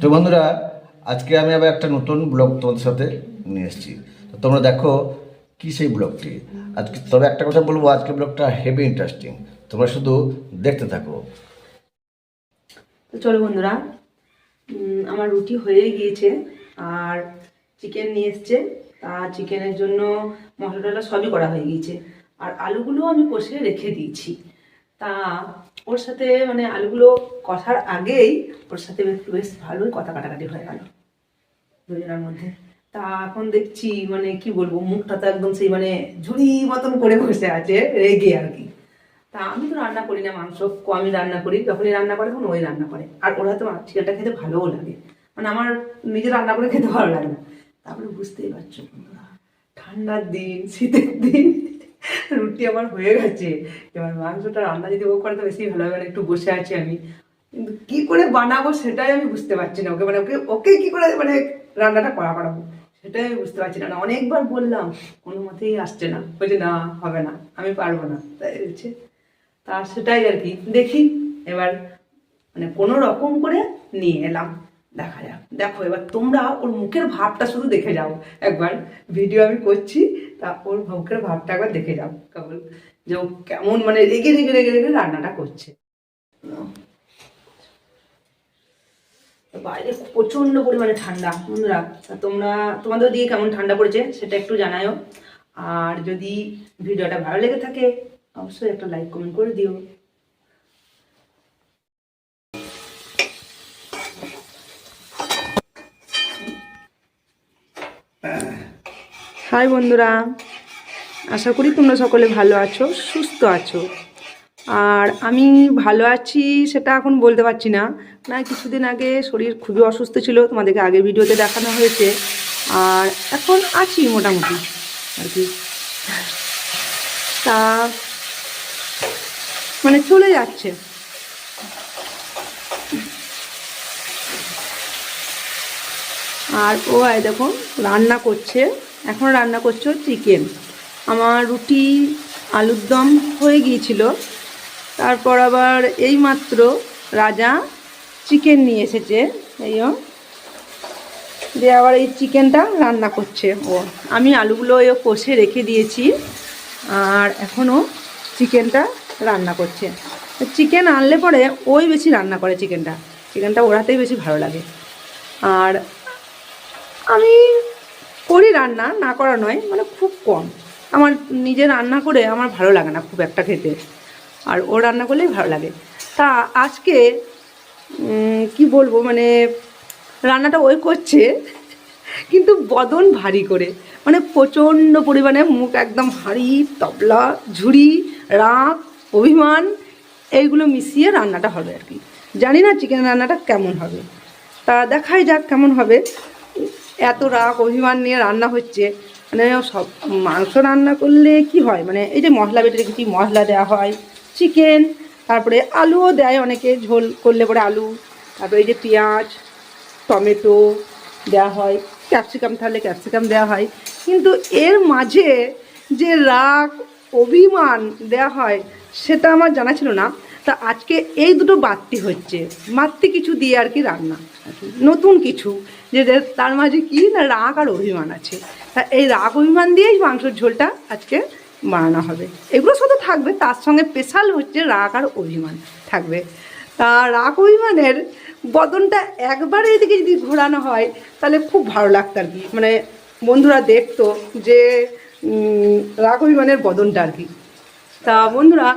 তো বন্ধুরা, আজকে আমি আবার একটা নতুন ব্লগ তোমাদের সাথে নিয়ে এসেছি। তো তোমরা দেখো কি সেই ব্লগটি। আজকে তবে একটা কথা বলব, আজকে ব্লগটা হেভি ইন্টারেস্টিং তোমরা শুধু দেখতে থাকো। তো চলো বন্ধুরা আমার রুটি হয়ে গিয়েছে আর চিকেন নিয়ে এসছে। তা চিকেনের জন্য মশলা টশলা সবই করা হয়ে গিয়েছে। আর আলুগুলো আমি কষে রেখে দিয়েছি। তা ওর সাথে মানে আলুগুলো কষার আগেই ওর সাথে বেশ ভালোই কথা কাটাকাটি হয়ে গেল দুজনের মধ্যে। তা এখন দেখছি মানে কি বলব, মুখটা তো একদম সেই মানে ঝুড়ি মতন করে বসে আছে, রেগে আর কি। তা আমি তো রান্না করি না মাংস আমি রান্না করি, যখনই রান্না করে তখন ওই রান্না করে। আর ওরা তো চিকেনটা খেতে ভালোও লাগে। মানে আমার নিজে রান্না করে খেতে ভালো লাগে না। তারপরে বুঝতেই পারছ ঠান্ডার দিন, শীতের দিন। রুটি আমার হয়ে গেছে। এবার মাংসটা রান্না যদি ও করে, তো বেশি ভালো হবে একটু বসে আছি আমি। কিন্তু কি করে বানাবো সেটাই আমি বুঝতে পারছি না। ওকে মানে ওকে ওকে কি করে মানে রান্নাটা করা করাবো সেটাই আমি বুঝতে পারছি না। অনেকবার বললাম, কোনো মতেই আসছে না। বলছে, না, হবে না, আমি পারব না। তাই বলছে, তা সেটাই আর কি। দেখি, এবার মানে কোনো রকম করে নিয়ে এলাম। দেখা যাক। দেখো, এবার তোমরা ওর মুখের ভাবটা শুধু দেখে যাও। একবার ভিডিও আমি করছি। তা ওর ভাবটা একবার দেখে যাও। কেবল যে ও কেমন মানে রেগে রেগে রেগে রেগে রান্নাটা করছে। বাইরে প্রচণ্ড পরিমাণে ঠান্ডা, বন্ধুরা। তোমরা তোমাদের দিকে কেমন ঠান্ডা পড়েছে সেটা একটু জানায়ও। আর যদি ভিডিওটা ভালো লেগে থাকে, অবশ্যই একটা লাইক, কমেন্ট করে দিও। হাই বন্ধুরা, আশা করি তোমরা সকলে ভালো আছো, সুস্থ আছো। আর আমি ভালো আছি সেটা এখন বলতে পারছি না। না, কিছুদিন আগে শরীর খুবই অসুস্থ ছিল, তোমাদেরকে আগের ভিডিওতে দেখানো হয়েছে। আর এখন আছি মোটামুটি, আর কি। তা মানে চলে যাচ্ছে। আর ও আয় দেখো, রান্না করছে। এখন রান্না করছে চিকেন আমার রুটি, আলুর দম হয়ে গিয়েছিল। তারপর আবার এই মাত্র রাজা চিকেন নিয়ে এসেছে। এই। দিয়ে আবার এই চিকেনটা রান্না করছে। ও, আমি আলুগুলো ও কষে রেখে দিয়েছি। আর এখনও চিকেনটা রান্না করছে। চিকেন আনলে পরে ওই বেশি রান্না করে চিকেনটা চিকেনটা ওর হাতেই বেশি ভালো লাগে। আর আমি করি রান্না না করা নয় মানে খুব কম। আমার নিজে রান্না করে আমার ভালো লাগে না খুব একটা খেতে। আর ও রান্না করলেই ভালো লাগে। তা আজকে কি বলব মানে রান্নাটা ওই করছে, কিন্তু বদন ভারী করে। মানে প্রচণ্ড পরিমাণে মুখ একদম হাঁড়ি, তবলা, ঝুড়ি, রাগ, অভিমান, এইগুলো মিশিয়ে রান্নাটা হবে আর কি। জানি না চিকেন রান্নাটা কেমন হবে। তা দেখাই যাক কেমন হবে। এত রাগ, অভিমান নিয়ে রান্না হচ্ছে। মানে সব মাংস রান্না করলে কি হয়? মানে এই যে মশলা বেটে রেখেছি, মশলা দেওয়া হয় চিকেন তারপরে আলুও দেয় অনেকে, ঝোল করলে পরে আলু, তারপরে এই যে পেঁয়াজ, টমেটো দেওয়া হয় ক্যাপসিকাম থাকলে ক্যাপসিকাম দেওয়া হয়। কিন্তু এর মাঝে যে রাগ, অভিমান দেওয়া হয়, সেটা আমার জানা ছিল না। তা আজকে এই দুটো বাড়তি হচ্ছে। মাতৃ কিছু দিয়ে আর কি রান্না। নতুন কিছু, যে তার মাঝে কি না রাগ আর অভিমান আছে। তা এই রাগ অভিমান দিয়েই মাংসের ঝোলটা আজকে বানানো হবে। এগুলো শুধু থাকবে, তার সঙ্গে স্পেশাল হচ্ছে রাগ আর অভিমান থাকবে। তা রাগ অভিমানের বদনটা একবারে এদিকে যদি ঘোরানো হয়, তাহলে খুব ভালো লাগতো আর কি। মানে বন্ধুরা দেখতো যে রাগ অভিমানের বদনটা আর কি। তা বন্ধুরা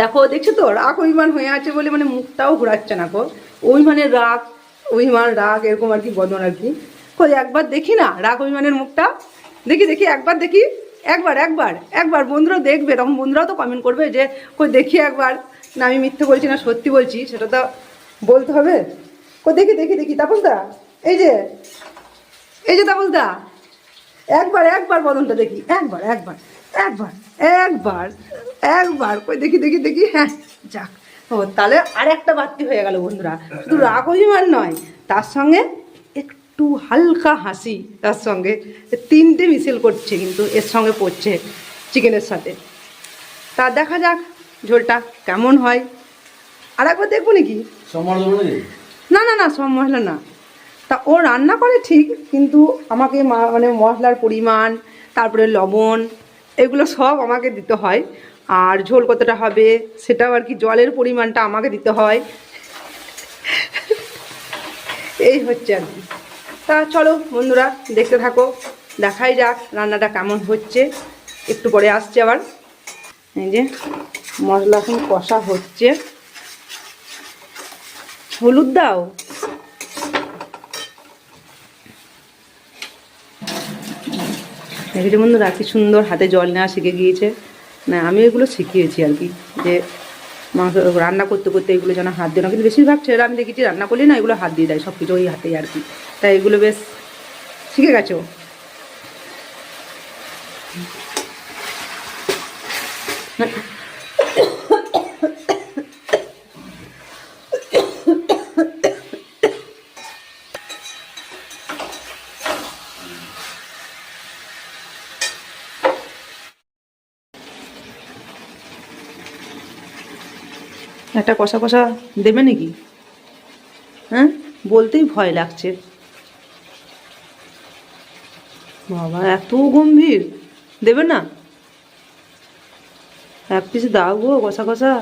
দেখো, দেখছ তো? রাগ, অভিমান হয়ে আছে বলে মানে মুখটাও ঘোরাচ্ছে না গো। অভিমানের রাগ, অভিমান, রাগ, এরকম আর কি বদন আর কি। একবার দেখি না রাগ, অভিমানের মুখটা? দেখি দেখি, একবার দেখি। একবার একবার একবার। বন্ধুরা দেখবে, তখন বন্ধুরাও তো কমেন্ট করবে যে, কই, দেখি একবার। না, আমি মিথ্যে বলছি না, সত্যি বলছি, সেটা তো বলতে হবে। কই, দেখি দেখি দেখি, তাপসদা। এই যে এই যে তাপসদা। একবার একবার বদনটা দেখি। একবার একবার একবার। একবার একবার কই দেখি দেখি দেখি হ্যাঁ যাক। ও তাহলে আর একটা বাড়তি হয়ে গেল বন্ধুরা। শুধু রাগ অভিমান নয় তার সঙ্গে একটু হালকা হাসি তার সঙ্গে তিনটে মিছিল করছে কিন্তু এর সঙ্গে পড়ছে চিকেনের সাথে। তা দেখা যাক ঝোলটা কেমন হয়। আর একবার দেখব নাকি? না না না সব মশলা না। তা ও রান্না করে ঠিক কিন্তু আমাকে মা- মানে মশলার পরিমাণ তারপরে লবণ এগুলো সব আমাকে দিতে হয়। আর ঝোল কতটা হবে, সেটাও আর কি জলের পরিমাণটা আমাকে দিতে হয়। এই হচ্ছে আর কি। তা চলো বন্ধুরা, দেখতে থাকো, দেখাই যাক রান্নাটা কেমন হচ্ছে। একটু পরে আসছে আবার। এই যে মশলা এখন কষা হচ্ছে। হলুদ দাও। দেখেছি বন্ধুরা কি সুন্দর হাতে জল নেওয়া শিখে গিয়েছে। না, আমি এগুলো শিখিয়েছি আর কি, যে মাংস রান্না করতে করতে এগুলো যেন হাত দিয়ে না, কিন্তু বেশিরভাগ ছেলেরা আমি দেখেছি রান্না করলে না এগুলো হাত দিয়ে দেয়, সব কিছু ওই হাতেই আর কি। তাই এগুলো বেশ শিখে গেছো? একটা কষা কষা দেবে নাকি? হ্যাঁ? বলতেই ভয় লাগছে। বাবা এত গম্ভীর। দেবে না? এক পিস দাও গো কষা কষা।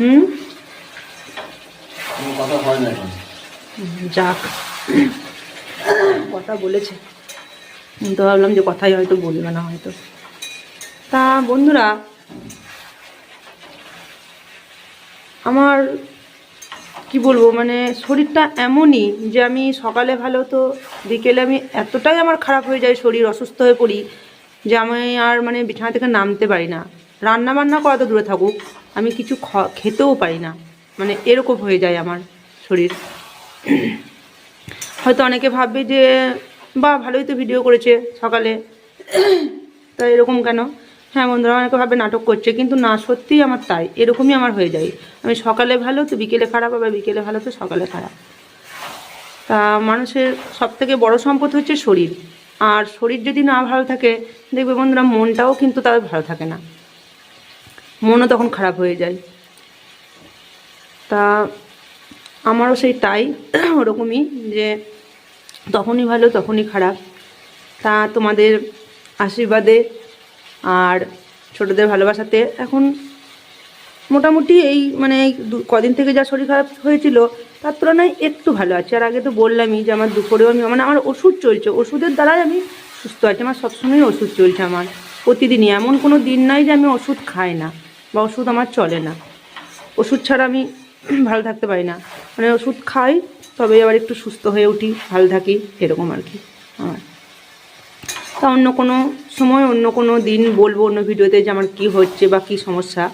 হুম? যাক। কথা বলেছে। আমি তো ভাবলাম যে কথাই হয়তো বলবে না হয়তো। তা বন্ধুরা আমার, কি বলব মানে শরীরটা এমনই যে আমি সকালে ভালো তো বিকেলে আমি এতটাই আমার খারাপ হয়ে যায় শরীর, অসুস্থ হয়ে পড়ি যে আমি আর মানে বিছানা থেকে নামতে পারি না। রান্না বান্না করা তো দূরে থাকুক, আমি কিছু খেতেও পারি না। মানে এরকম হয়ে যায় আমার শরীর। হয়তো অনেকে ভাববে যে বা ভালোই তো ভিডিও করেছে সকালে। তা এরকম কেন? হ্যাঁ বন্ধুরা অনেকে ভাবে নাটক করছে, কিন্তু না, সত্যিই আমার তাই। এরকমই আমার হয়ে যায়। আমি সকালে ভালো, তো বিকেলে খারাপ, আবার বিকেলে ভালো, তো সকালে খারাপ। তা মানুষের সব থেকে বড় সম্পদ হচ্ছে শরীর। আর শরীর যদি না ভালো থাকে, দেখবে বন্ধুরা, মনটাও কিন্তু তাদের ভালো থাকে না। মনও তখন খারাপ হয়ে যায়। তা আমারও সেই তাই, ওরকমই যে তখনই ভালো, তখনই খারাপ। তা তোমাদের আশীর্বাদে আর ছোটদের ভালোবাসাতে এখন মোটামুটি এই মানে এই কদিন থেকে যা শরীর খারাপ হয়েছিল, তার তুলনায় একটু ভালো আছে। আর আগে তো বললামই যে আমার দুপুরেও আমি মানে আমার ওষুধ চলছে, ওষুধের দ্বারাই আমি সুস্থ আছি, আমার সবসময় ওষুধ চলছে আমার। প্রতিদিনই, এমন কোনো দিন নাই যে আমি ওষুধ খাই না বা ওষুধ আমার চলে না। ওষুধ ছাড়া আমি ভালো থাকতে পারি না। মানে ওষুধ খাই তবে আবার একটু সুস্থ হয়ে উঠি, ভালো থাকি, এরকম আর কি। আমার। তা অন্য কোনো সময়, অন্য কোনো দিন বলব, অন্য ভিডিওতে যে আমার কী হচ্ছে বা কী সমস্যা।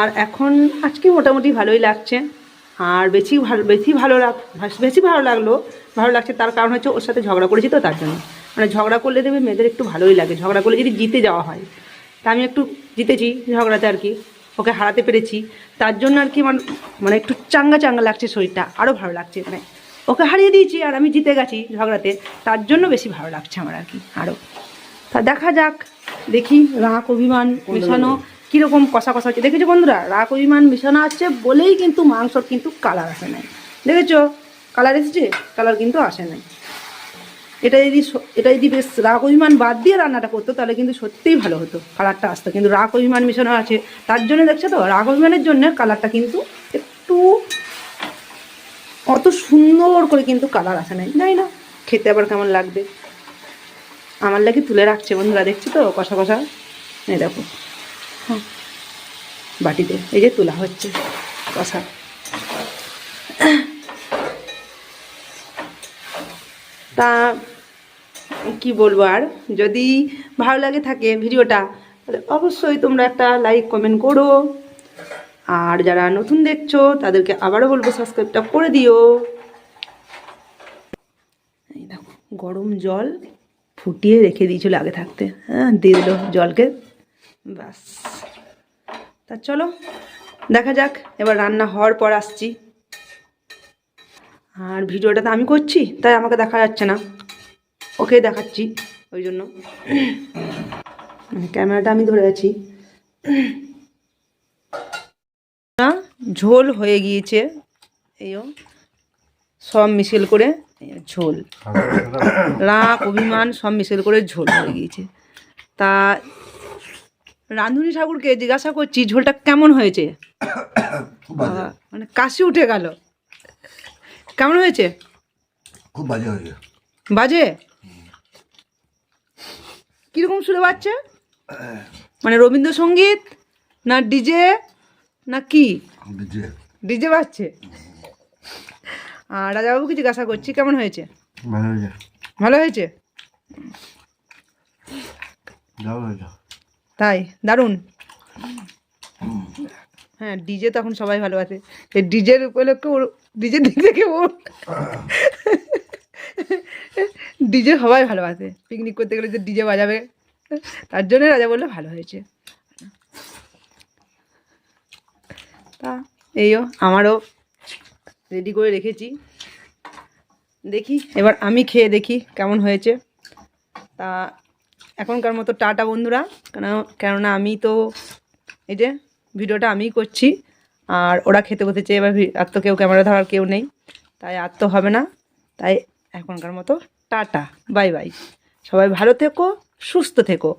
আর এখন আজকে মোটামুটি ভালোই লাগছে। আর বেশি ভালো বেশি ভালো লাগ, বেশি ভালো লাগল, ভালো লাগছে তার কারণ হচ্ছে ওর সাথে ঝগড়া করেছি তো তার জন্য। মানে ঝগড়া করলে দেবে মেয়েদের একটু ভালোই লাগে। ঝগড়া করলে যদি জিতে যাওয়া হয়, তা আমি একটু জিতেছি ঝগড়াতে আর কি। ওকে হারাতে পেরেছি। তার জন্য আর কি আমার মানে একটু চাঙ্গা চাঙ্গা লাগছে শরীরটা। আরও ভালো লাগছে মানে ওকে হারিয়ে দিয়েছি আর আমি জিতে গেছি ঝগড়াতে। তার জন্য বেশি ভালো লাগছে আমার আর কি আরও তা দেখা যাক দেখি রাগ অভিমান মেশানো কীরকম কষা কষা হচ্ছে। দেখেছ বন্ধুরা রাগ অভিমান মেশানো আছে বলেই কিন্তু মাংসর কিন্তু কালার আসে নাই। দেখেছ? কালার এসেছে কালার কিন্তু আসে নাই। এটা যদি এটা যদি বেশ রাগ অভিমান বাদ দিয়ে রান্নাটা করতো তাহলে কিন্তু সত্যিই ভালো হতো কালারটা আসতো। কিন্তু রাগ অভিমান মেশানো আছে। তার জন্য দেখছ তো রাগ অভিমানের জন্য কালারটা কিন্তু একটু অত সুন্দর করে কিন্তু কালার আসে নাই। জানি না, খেতে আবার কেমন লাগবে। আমার লাগে তুলে রাখছে বন্ধুরা, দেখছি তো? কষা কষা। এই দেখো। বাটিতে। এই যে তোলা হচ্ছে। কষা। তা, কি বলব আর? যদি ভালো লাগে থাকে ভিডিওটা, তাহলে অবশ্যই তোমরা একটা লাইক কমেন্ট করো। আর যারা নতুন দেখছ, তাদেরকে আবারও বলব, সাবস্ক্রাইবটা করে দিও। এই দেখো, গরম জল ফুটিয়ে রেখে দিয়েছিল আগে থাকতে। হ্যাঁ দিয়ে দিল জলকে। ব্যাস। তা চলো, দেখা যাক, এবার রান্না হওয়ার পর আসছি। আর ভিডিওটা তো আমি করছি, তাই আমাকে দেখা যাচ্ছে না। ওকে দেখাচ্ছি, ওই জন্য। মানে ক্যামেরাটা আমি ধরে আছি। ঝোল হয়ে গিয়েছে। এইও সব মিশেল করে ঝোল। রাগ অভিমান সব মিশেল করে ঝোল হয়ে গিয়েছে। তা রাঁধুনি ঠাকুরকে জিজ্ঞাসা করছি ঝোলটা কেমন হয়েছে? মানে কাশি উঠে গেল। কেমন হয়েছে? খুব বাজে হয়েছে। বাজে? কীরকম সুরে বাজছে? মানে রবীন্দ্রসঙ্গীত না ডিজে না কি? ডিজে। বাজছে? আর রাজাবাবুকে জিজ্ঞাসা করছি কেমন হয়েছে? ভালো হয়েছে। ভালো হয়েছে? তাই? দারুণ? হ্যাঁ ডিজে তখন সবাই ভালোবাসে এই ডিজের উপলক্ষে ওর ডিজের দিক থেকে ওর ডিজে সবাই ভালোবাসে পিকনিক করতে গেলে যে ডিজে বাজাবে তার জন্য রাজা বললে ভালো হয়েছে তা এইও আমারও রেডি করে রেখেছি। দেখি, এবার আমি খেয়ে দেখি কেমন হয়েছে। তা এখনকার মতো টাটা বন্ধুরা, কেন, কেননা আমি তো এই যে ভিডিওটা আমিই করছি, আর ওরা খেতে বসেছে, এবার আর তো কেউ ক্যামেরা ধরার কেউ নেই, তাই আর তো হবে না। তাই এখনকার মতো টাটা, বাই বাই। সবাই ভালো থেকো, সুস্থ থেকো,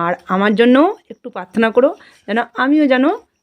আর আমার জন্য একটু প্রার্থনা করো, যেন আমিও যেন